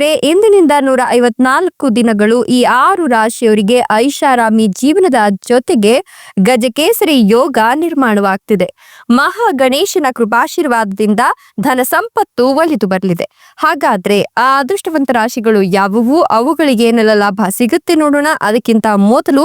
ಸ್ನೇಹಿತರೆ ಇಂದಿನಿಂದ ನೂರ ಐವತ್ನಾಲ್ಕು ದಿನಗಳು ಈ ಆರು ರಾಶಿಯವರಿಗೆ ಐಷಾರಾಮಿ ಜೀವನದ ಜೊತೆಗೆ ಗಜಕೇಸರಿ ಯೋಗ ನಿರ್ಮಾಣವಾಗ್ತಿದೆ. ಮಹಾ ಗಣೇಶನ ಕೃಪಾಶೀರ್ವಾದದಿಂದ ಧನ ಸಂಪತ್ತು ಒಲಿದು ಬರಲಿದೆ. ಹಾಗಾದ್ರೆ ಆ ಅದೃಷ್ಟವಂತ ರಾಶಿಗಳು ಯಾವುವು? ಅವುಗಳಿಗೆ ಏನೆಲ್ಲ ಲಾಭ ಸಿಗುತ್ತೆ ನೋಡೋಣ. ಅದಕ್ಕಿಂತ ಮೊದಲು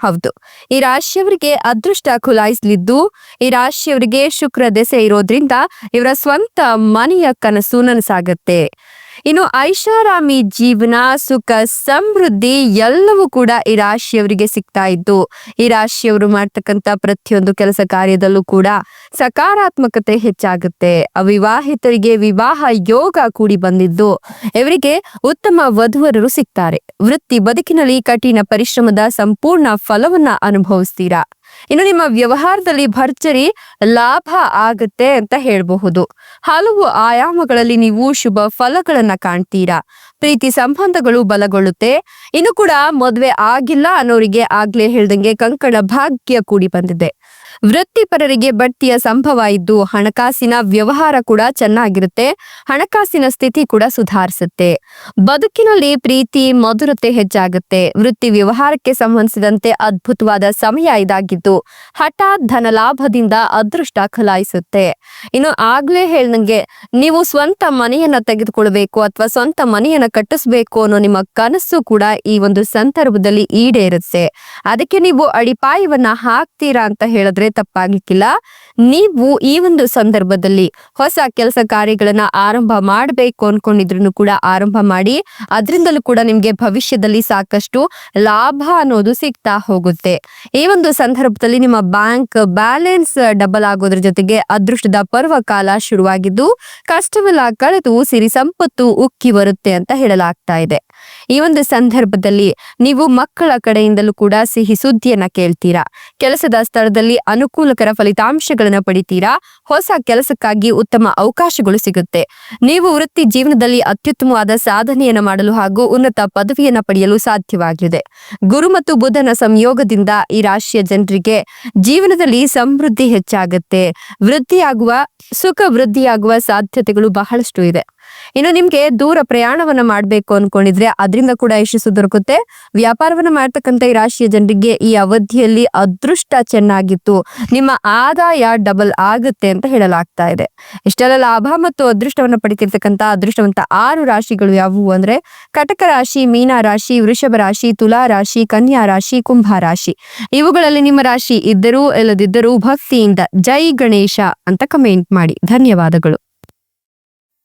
ಹೌದು. ಈ ರಾಶಿಯವರಿಗೆ ಅದೃಷ್ಟ ಖುಲಾಯಿಸಲಿದ್ದು, ಈ ರಾಶಿಯವರಿಗೆ ಶುಕ್ರ ದೆಸೆ ಇರೋದ್ರಿಂದ ಇವರ ಸ್ವಂತ ಮನೆಯ ಕನಸು ನನಸಾಗತ್ತೆ. ಇನ್ನು ಐಷಾರಾಮಿ ಜೀವನ, ಸುಖ, ಸಮೃದ್ಧಿ ಎಲ್ಲವೂ ಕೂಡ ಈ ರಾಶಿಯವರಿಗೆ ಸಿಗ್ತಾ ಇದ್ದು, ಈ ರಾಶಿಯವರು ಮಾಡ್ತಕ್ಕಂತ ಪ್ರತಿಯೊಂದು ಕೆಲಸ ಕಾರ್ಯದಲ್ಲೂ ಕೂಡ ಸಕಾರಾತ್ಮಕತೆ ಹೆಚ್ಚಾಗುತ್ತೆ. ಅವಿವಾಹಿತರಿಗೆ ವಿವಾಹ, ಯೋಗ ಕೂಡಿ ಬಂದಿದ್ದು, ಇವರಿಗೆ ಉತ್ತಮ ವಧುವರರು ಸಿಗ್ತಾರೆ. ವೃತ್ತಿ ಬದುಕಿನಲ್ಲಿ ಕಠಿಣ ಪರಿಶ್ರಮದ ಸಂಪೂರ್ಣ ಫಲವನ್ನ ಅನುಭವಿಸ್ತೀರಾ? ಇನ್ನು ನಿಮ್ಮ ವ್ಯವಹಾರದಲ್ಲಿ ಭರ್ಜರಿ ಲಾಭ ಆಗುತ್ತೆ ಅಂತ ಹೇಳಬಹುದು. ಹಲವು ಆಯಾಮಗಳಲ್ಲಿ ನೀವು ಶುಭ ಫಲಗಳನ್ನ ಕಾಣ್ತೀರಾ. ಪ್ರೀತಿ ಸಂಬಂಧಗಳು ಬಲಗೊಳ್ಳುತ್ತೆ. ಇನ್ನು ಕೂಡ ಮದ್ವೆ ಆಗಿಲ್ಲ ಅನ್ನೋರಿಗೆ ಆಗ್ಲೇ ಹೇಳ್ದಂಗೆ ಕಂಕಣ ಭಾಗ್ಯ ಕೂಡಿ ಬಂದಿದೆ. ವೃತ್ತಿಪರರಿಗೆ ಬಡ್ತಿಯ ಸಂಭವ ಇದ್ದು ಹಣಕಾಸಿನ ವ್ಯವಹಾರ ಕೂಡ ಚೆನ್ನಾಗಿರುತ್ತೆ, ಹಣಕಾಸಿನ ಸ್ಥಿತಿ ಕೂಡ ಸುಧಾರಿಸುತ್ತೆ. ಬದುಕಿನಲ್ಲಿ ಪ್ರೀತಿ, ಮಧುರತೆ ಹೆಚ್ಚಾಗುತ್ತೆ. ವೃತ್ತಿ ವ್ಯವಹಾರಕ್ಕೆ ಸಂಬಂಧಿಸಿದಂತೆ ಅದ್ಭುತವಾದ ಸಮಯ ಇದಾಗಿದ್ದು ಹಠಾತ್ ಧನ ಲಾಭದಿಂದ ಅದೃಷ್ಟ ಖಲಾಯಿಸುತ್ತೆ. ಇನ್ನು ಆಗ್ಲೇ ಹೇಳ್ದಂಗೆ ನೀವು ಸ್ವಂತ ಮನೆಯನ್ನ ತೆಗೆದುಕೊಳ್ಬೇಕು ಅಥವಾ ಸ್ವಂತ ಮನೆಯನ್ನ ಕಟ್ಟಿಸ್ಬೇಕು ಅನ್ನೋ ನಿಮ್ಮ ಕನಸು ಕೂಡ ಈ ಒಂದು ಸಂದರ್ಭದಲ್ಲಿ ಈಡೇರುತ್ತೆ. ಅದಕ್ಕೆ ನೀವು ಅಡಿಪಾಯವನ್ನ ಹಾಕ್ತೀರಾ ಅಂತ ಹೇಳಿದ್ರೆ ತಪ್ಪಾಗ್ಲಿಕ್ಕಿಲ್ಲ ನೀವು ಈ ಒಂದು ಸಂದರ್ಭದಲ್ಲಿ ಹೊಸ ಕೆಲಸ ಕಾರ್ಯಗಳನ್ನ ಆರಂಭ ಮಾಡಬೇಕು ಅನ್ಕೊಂಡಿದ್ರು ಕೂಡ ಆರಂಭ ಮಾಡಿ, ಅದರಿಂದಲೂ ಕೂಡ ನಿಮ್ಗೆ ಭವಿಷ್ಯದಲ್ಲಿ ಸಾಕಷ್ಟು ಲಾಭ ಅನ್ನೋದು ಸಿಗ್ತಾ ಹೋಗುತ್ತೆ. ಈ ಒಂದು ಸಂದರ್ಭದಲ್ಲಿ ನಿಮ್ಮ ಬ್ಯಾಂಕ್ ಬ್ಯಾಲೆನ್ಸ್ ಡಬಲ್ ಆಗೋದ್ರ ಜೊತೆಗೆ ಅದೃಷ್ಟದ ಪರ್ವಕಾಲ ಶುರುವಾಗಿದ್ದು, ಕಷ್ಟವೆಲ್ಲ ಕಳೆದು ಸಿರಿ ಸಂಪತ್ತು ಉಕ್ಕಿ ಬರುತ್ತೆ ಅಂತ ಹೇಳಲಾಗ್ತಾ ಇದೆ. ಈ ಒಂದು ಸಂದರ್ಭದಲ್ಲಿ ನೀವು ಮಕ್ಕಳ ಕಡೆಯಿಂದಲೂ ಕೂಡ ಸಿಹಿ ಸುದ್ದಿಯನ್ನ ಕೇಳ್ತೀರಾ? ಕೆಲಸದ ಸ್ಥಳದಲ್ಲಿ ಅನುಕೂಲಕರ ಫಲಿತಾಂಶಗಳನ್ನು ಪಡಿತೀರಾ? ಹೊಸ ಕೆಲಸಕ್ಕಾಗಿ ಉತ್ತಮ ಅವಕಾಶಗಳು ಸಿಗುತ್ತೆ. ನೀವು ವೃತ್ತಿ ಜೀವನದಲ್ಲಿ ಅತ್ಯುತ್ತಮವಾದ ಸಾಧನೆಯನ್ನ ಮಾಡಲು ಹಾಗೂ ಉನ್ನತ ಪದವಿಯನ್ನು ಪಡೆಯಲು ಸಾಧ್ಯವಾಗಿದೆ. ಗುರು ಮತ್ತು ಬುಧನ ಸಂಯೋಗದಿಂದ ಈ ರಾಶಿಯ ಜನರಿಗೆ ಜೀವನದಲ್ಲಿ ಸಮೃದ್ಧಿ ಹೆಚ್ಚಾಗುತ್ತೆ. ವೃದ್ಧಿಯಾಗುವ, ಸುಖ ವೃದ್ಧಿಯಾಗುವ ಸಾಧ್ಯತೆಗಳು ಬಹಳಷ್ಟು ಇದೆ. ಇನ್ನು ನಿಮ್ಗೆ ದೂರ ಪ್ರಯಾಣವನ್ನ ಮಾಡ್ಬೇಕು ಅನ್ಕೊಂಡಿದ್ರೆ ಅದರಿಂದ ಕೂಡ ಯಶಸ್ಸು ದೊರಕುತ್ತೆ. ವ್ಯಾಪಾರವನ್ನ ಮಾಡ್ತಕ್ಕಂಥ ಈ ರಾಶಿಯ ಜನರಿಗೆ ಈ ಅವಧಿಯಲ್ಲಿ ಅದೃಷ್ಟ ಚೆನ್ನಾಗಿತ್ತು. ನಿಮ್ಮ ಆದಾಯ ಡಬಲ್ ಆಗುತ್ತೆ ಅಂತ ಹೇಳಲಾಗ್ತಾ ಇದೆ. ಇಷ್ಟೆಲ್ಲ ಲಾಭ ಮತ್ತು ಅದೃಷ್ಟವನ್ನ ಪಡಿತಿರ್ತಕ್ಕಂಥ ಅದೃಷ್ಟವಂತ ಆರು ರಾಶಿಗಳು ಯಾವುವು ಅಂದ್ರೆ ಕಟಕ ರಾಶಿ, ಮೀನ ರಾಶಿ, ವೃಷಭ ರಾಶಿ, ತುಲಾ ರಾಶಿ, ಕನ್ಯಾ ರಾಶಿ, ಕುಂಭ ರಾಶಿ. ಇವುಗಳಲ್ಲಿ ನಿಮ್ಮ ರಾಶಿ ಇದ್ದರೂ ಇಲ್ಲದಿದ್ದರೂ ಭಕ್ತಿಯಿಂದ ಜೈ ಗಣೇಶ ಅಂತ ಕಮೆಂಟ್ ಮಾಡಿ. ಧನ್ಯವಾದಗಳು.